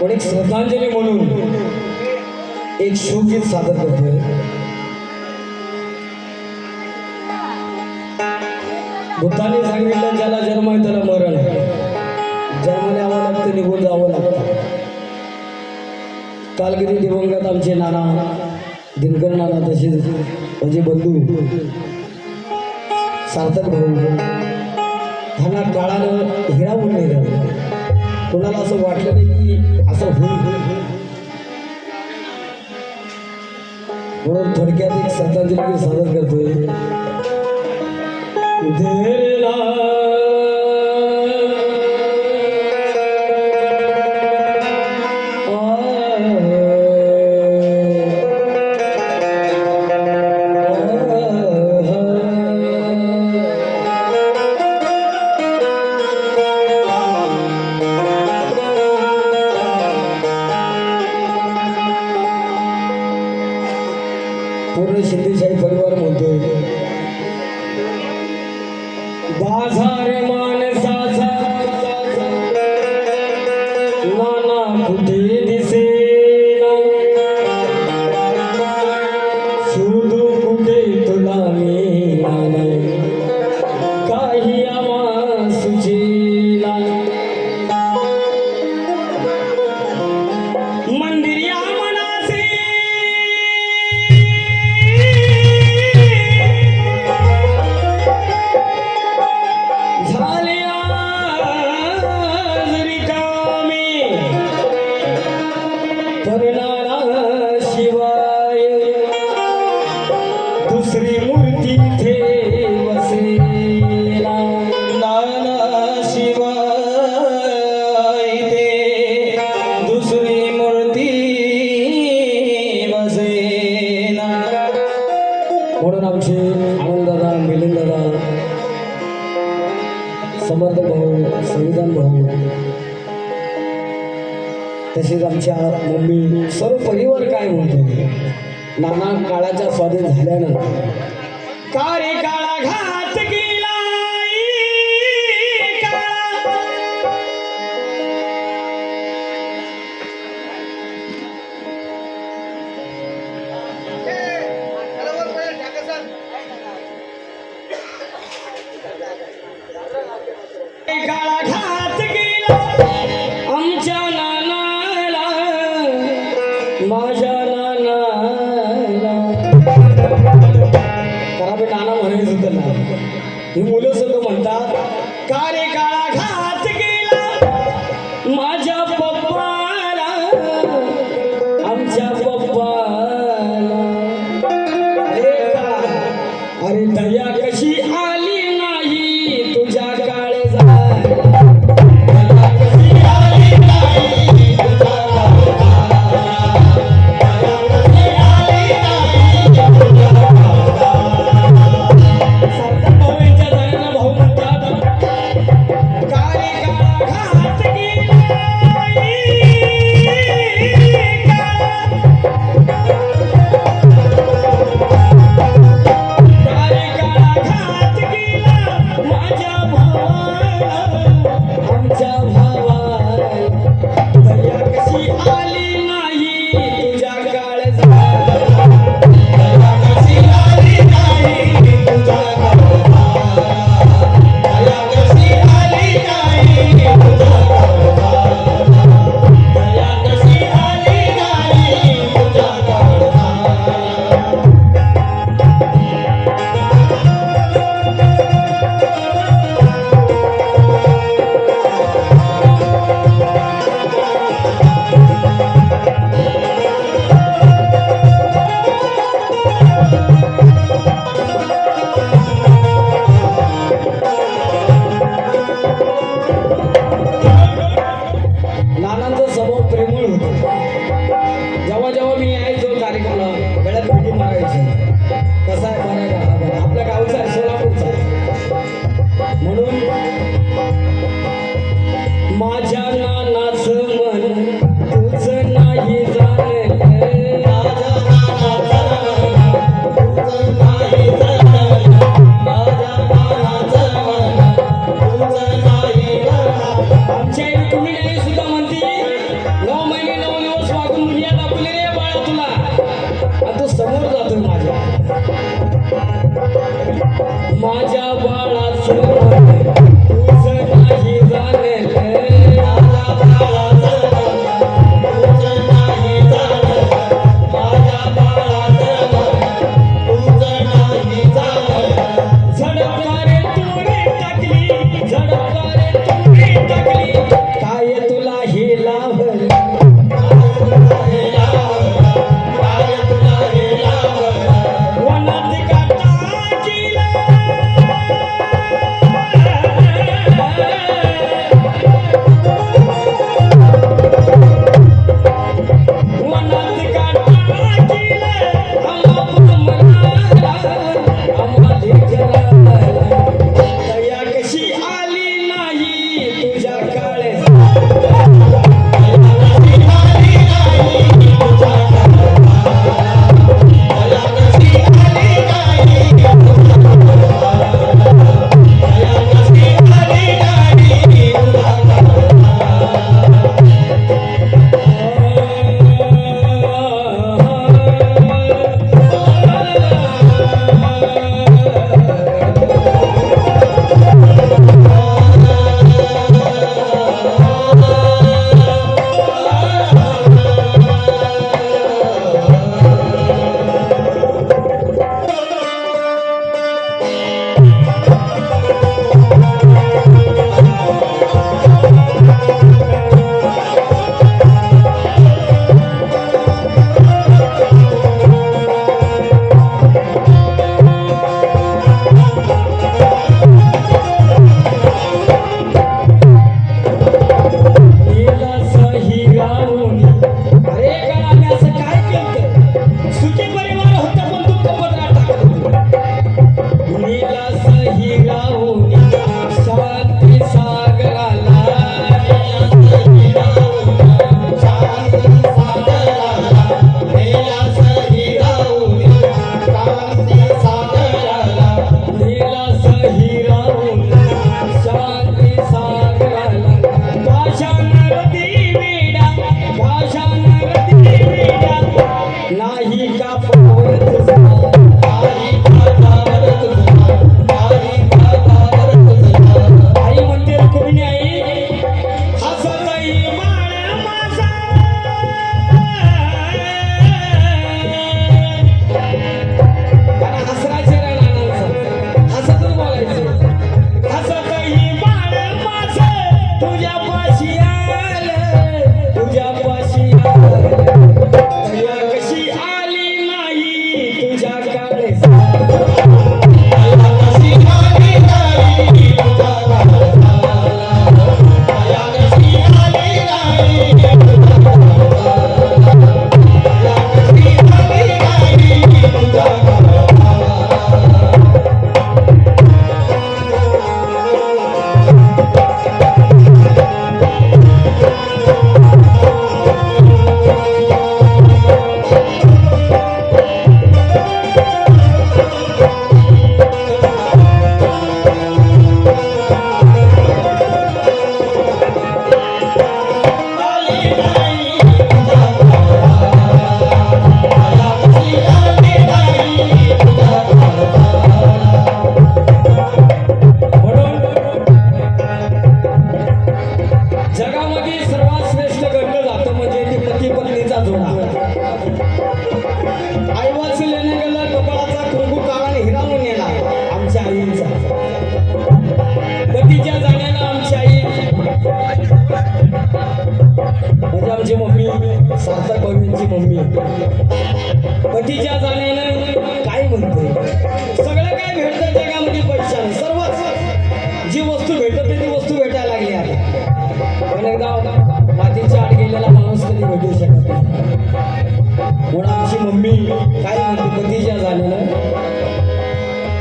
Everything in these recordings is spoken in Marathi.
पण एक श्रद्धांजली म्हणून एक शोकगीत सादर करतोय. भूताने सांगितलं ज्याला जन्म आहे त्याला मरण. आहे. जन्माला यावं लागतं निघून जावं लागतं. कालगिरी दिवंगत आमचे नाना दिनकर नाना तसेच माझे बंधू सार्थक भाऊ. त्यांना काळानं हिरावून नाही कोणाला असं वाटलं नाही की असं होईल म्हणून थोडक्यात एक श्रद्धांजली सादर करतोय. आमच्या मम्मी सर्व परिवार काय म्हणतो? नाना काळाच्या स्वाधीन झाल्यानंतर. का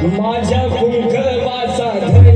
माझ्या कुंकवाचा धन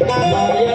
Thank you.